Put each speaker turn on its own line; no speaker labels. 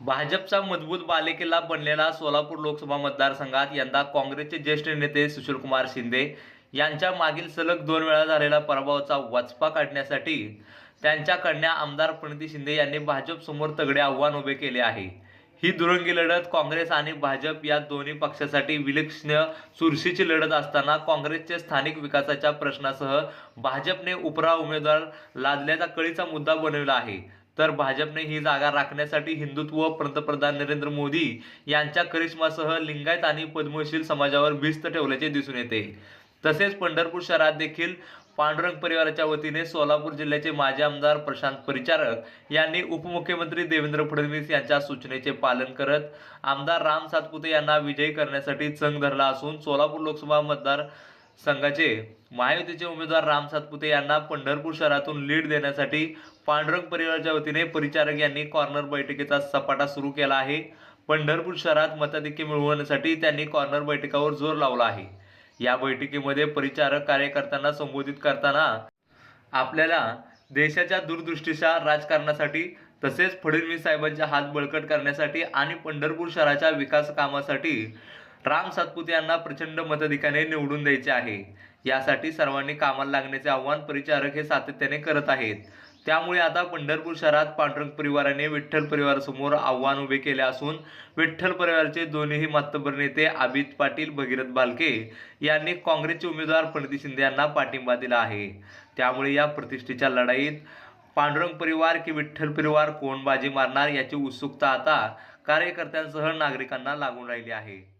भाजपचा मजबूत बालेकिल्ला बनलेला सोलापूर लोकसभा मतदारसंघात यंदा काँग्रेसचे ज्येष्ठ नेते सुशीलकुमार शिंदे यांच्या मागील सलग दोन वेळा झालेला पराभवाचा वचपा काढण्यासाठी त्यांच्या कन्या आमदार प्रणिती शिंदे यांनी भाजपसमोर तगडे आव्हान उभे केले आहे. ही दुरंगी लढत काँग्रेस आणि भाजप या दोन्ही पक्षासाठी विलक्षण चुरशीची लढत असताना काँग्रेसचे स्थानिक विकासाच्या प्रश्नासह भाजपने उपरा उमेदवार लादल्याचा कळीचा मुद्दा बनविला आहे. तर भाजपने ही जागा राखण्यासाठी हिंदुत्व पंतप्रधान नरेंद्र मोदी यांच्या करिश्मासह लिंगायत आणि पद्मशील समाजावर भिस्त ठेवल्याचे दिसून येते. तसेच पंढरपूर शहरात देखील पांडुरंग परिवाराच्या वतीने सोलापूर जिल्ह्याचे माजी आमदार प्रशांत परिचारक यांनी उपमुख्यमंत्री देवेंद्र फडणवीस यांच्या सूचनेचे पालन करत आमदार राम सातपुते यांना विजयी करण्यासाठी चंग धरला असून सोलापूर लोकसभा मतदार संघाचे महायुतीचे उमेदवार राम सातपुते यांना पंढरपूर शहरातून लीड देण्यासाठी पांडुरंग परिवाराच्या वतीने परिचारक यांनी कॉर्नर बैठकीचा सपाटा सुरू केला आहे. पंढरपूर शहरात मताधिक्य मिळवण्यासाठी त्यांनी कॉर्नर बैठकावर जोर लावला आहे. या बैठकीमध्ये परिचारक कार्यकर्त्यांना संबोधित करताना आपल्याला देशाच्या दूरदृष्टीच्या राजकारणासाठी तसेच फडणवीस साहेबांचे हात बळकट करण्यासाठी आणि पंढरपूर शहराच्या विकास कामासाठी राम सातपुते यांना प्रचंड मताधिकाने निवडून द्यायचे आहे. यासाठी सर्वांनी कामाला लागण्याचे आव्हान परिचारक हे सातत्याने करत आहेत. त्यामुळे आता पंढरपूर शहरात पांडुरंग परिवाराने विठ्ठल परिवारासमोर आव्हान उभे केले असून विठ्ठल परिवाराचे दोन्ही मातबर नेते अभित पाटील भगीरथ बालके यांनी काँग्रेसचे उमेदवार प्रणिती शिंदे यांना पाठिंबा दिला आहे. त्यामुळे या प्रतिष्ठेच्या लढाईत पांडुरंग परिवार की विठ्ठल परिवार कोण बाजी मारणार याची उत्सुकता आता कार्यकर्त्यांसह नागरिकांना लागून राहिली आहे.